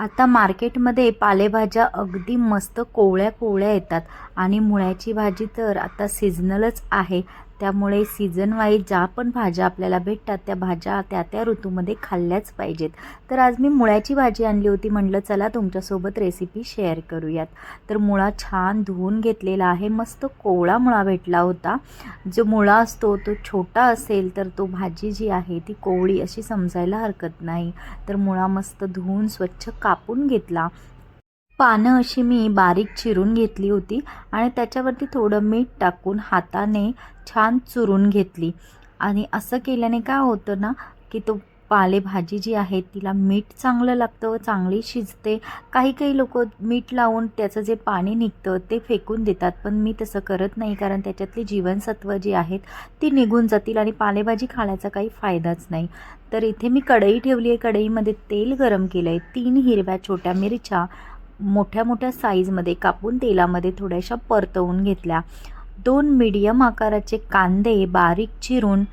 आता मार्केटमध्ये पालेभाज्या अगदी मस्त कोवळ्या कोवळ्या येतात. आणि मुळ्याची भाजी तर आता सीझनलच आहे. त्यामुळे सीझन वाईज ज्या पण भाज्या आपल्याला भेटतात त्या भाज्या त्या त्या ऋतूमध्ये खाल्ल्याच पाहिजेत. तर आज मी मुळ्याची भाजी आणली होती म्हटलं चला तुमच्यासोबत रेसिपी शेअर करूयात. तर मुळा छान धुवून घेतलेला आहे मस्त कोवळा मुळा भेटला होता. जो मुळा असतो तो छोटा असेल तर तो भाजी जी आहे ती कोवळी अशी समजायला हरकत नाही. तर मुळा मस्त धुवून स्वच्छ कापून घेतला. पानं अशी मी बारीक चिरून घेतली होती आणि त्याच्यावरती थोडं मीठ टाकून हाताने छान चुरून घेतली. आणि असं केल्याने काय होतं ना की तो पालेभाजी जी आहे तिला मीठ चांगलं लागतं व चांगली शिजते. काही काही लोक मीठ लावून त्याचं जे पाणी निघतं ते फेकून देतात पण मी तसं करत नाही कारण त्याच्यातली जीवनसत्व जी आहेत ती निघून जातील आणि पालेभाजी खाण्याचा काही फायदाच नाही. तर इथे मी कढई ठेवली आहे. कढईमध्ये तेल गरम केलं आहे तीन हिरव्या छोट्या मिरच्या मोठ्या मोठ्या साईजमध्ये कापून तेलामध्ये थोड्याशा परतवून घेतल्या. दोन मीडियम आकाराचे कांदे बारीक चिरून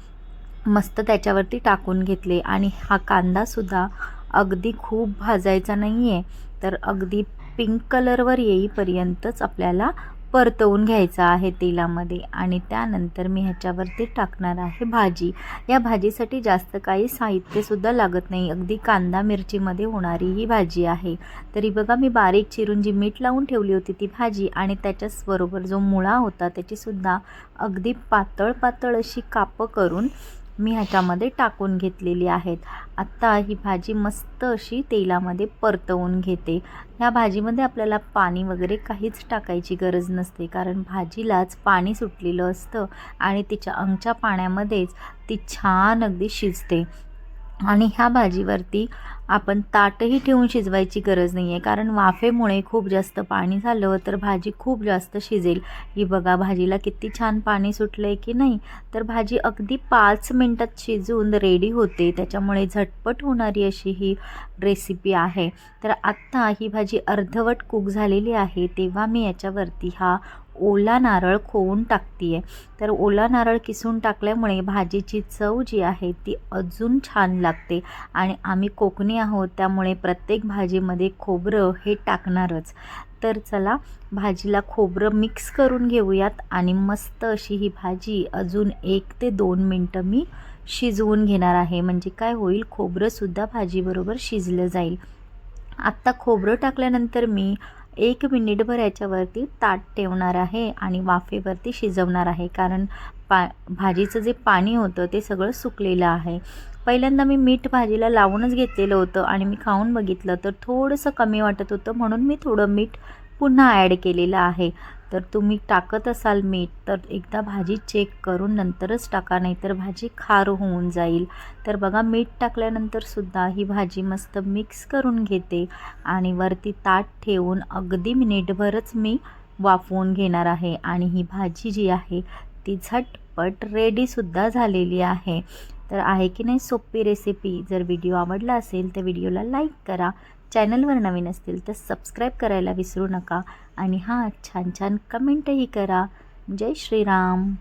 मस्त त्याच्यावरती टाकून घेतले आणि हा कांदासुद्धा अगदी खूप भाजायचा नाही आहे तर अगदी पिंक कलरवर येईपर्यंतच आपल्याला परतवून घ्यायचा आहे तेलामध्ये आणि त्यानंतर मी ह्याच्यावरती टाकणार आहे भाजी. या भाजीसाठी जास्त काही साहित्यसुद्धा लागत नाही. अगदी कांदा मिरचीमध्ये होणारी ही भाजी आहे. तरी बघा मी बारीक चिरून जी मीठ लावून ठेवली होती ती भाजी आणि त्याच्याचबरोबर जो मुळा होता त्याचीसुद्धा अगदी पातळ पातळ अशी कापं करून मी ह्याच्यामध्ये टाकून घेतलेली आहेत. आत्ता ही भाजी मस्त अशी तेलामध्ये परतवून घेते. ह्या भाजीमध्ये आपल्याला पाणी वगैरे काहीच टाकायची गरज नसते कारण भाजीलाच पाणी सुटलेलं असतं आणि तिच्या अंगच्या पाण्यामध्येच ती छान अगदी शिजते. आणि ह्या भाजीवरती आपण ताटही ठेवून शिजवायची गरज नाही आहे कारण वाफेमुळे खूप जास्त पाणी झालं तर भाजी खूप जास्त शिजेल. ही बघा भाजीला किती छान पाणी सुटलं आहे की नाही? तर भाजी अगदी पाच मिनटात शिजून रेडी होते. त्याच्यामुळे झटपट होणारी अशी ही रेसिपी आहे. तर आत्ता ही भाजी अर्धवट कुक झालेली आहे. तेव्हा मी याच्यावरती हा ओला नारळ खोवून टाकते आहे तर ओला नारळ किसून टाकल्यामुळे भाजीची चव जी आहे ती अजून छान लागते. आणि आम्ही कोकणी आहोत त्यामुळे प्रत्येक भाजीमध्ये खोबरं हे टाकणारच. तर चला भाजीला खोबरं मिक्स करून घेऊयात आणि मस्त अशी ही भाजी अजून एक ते दोन मिनटं मी शिजवून घेणार आहे. म्हणजे काय होईल खोबरंसुद्धा भाजीबरोबर शिजलं जाईल. आत्ता खोबरं टाकल्यानंतर मी एक मिनिटभर याच्यावरती ताट ठेवणार आहे आणि वाफेवरती शिजवणार आहे. कारण पा भाजीचं जे पाणी होतं ते सगळं सुकलेलं आहे. पहिल्यांदा मी मीठ भाजीला लावूनच घेतलेलं होतं आणि मी खाऊन बघितलं तर थोडंसं कमी वाटत होतं म्हणून मी थोडं मीठ पुन्हा ॲड केलेलं आहे. तर तुम्ही टाकत असाल मीठ तर एकदा भाजी चेक करून नंतरच टाका नाहीतर भाजी खार होऊन जाईल. तर बघा मीठ टाकल्यानंतरसुद्धा ही भाजी मस्त मिक्स करून घेते आणि वरती ताट ठेवून अगदी मिनिटभरच मी वाफवून घेणार आहे. आणि ही भाजी जी आहे ती झटपट रेडीसुद्धा झालेली आहे. तर आहे की नाही सोपी रेसिपी जर व्हिडिओ आवडला असेल तर व्हिडिओला लाईक करा. चॅनलवर नवीन असतील तर सबस्क्राईब करायला विसरू नका. आणि हां छान छान कमेंटही करा. जय श्रीराम.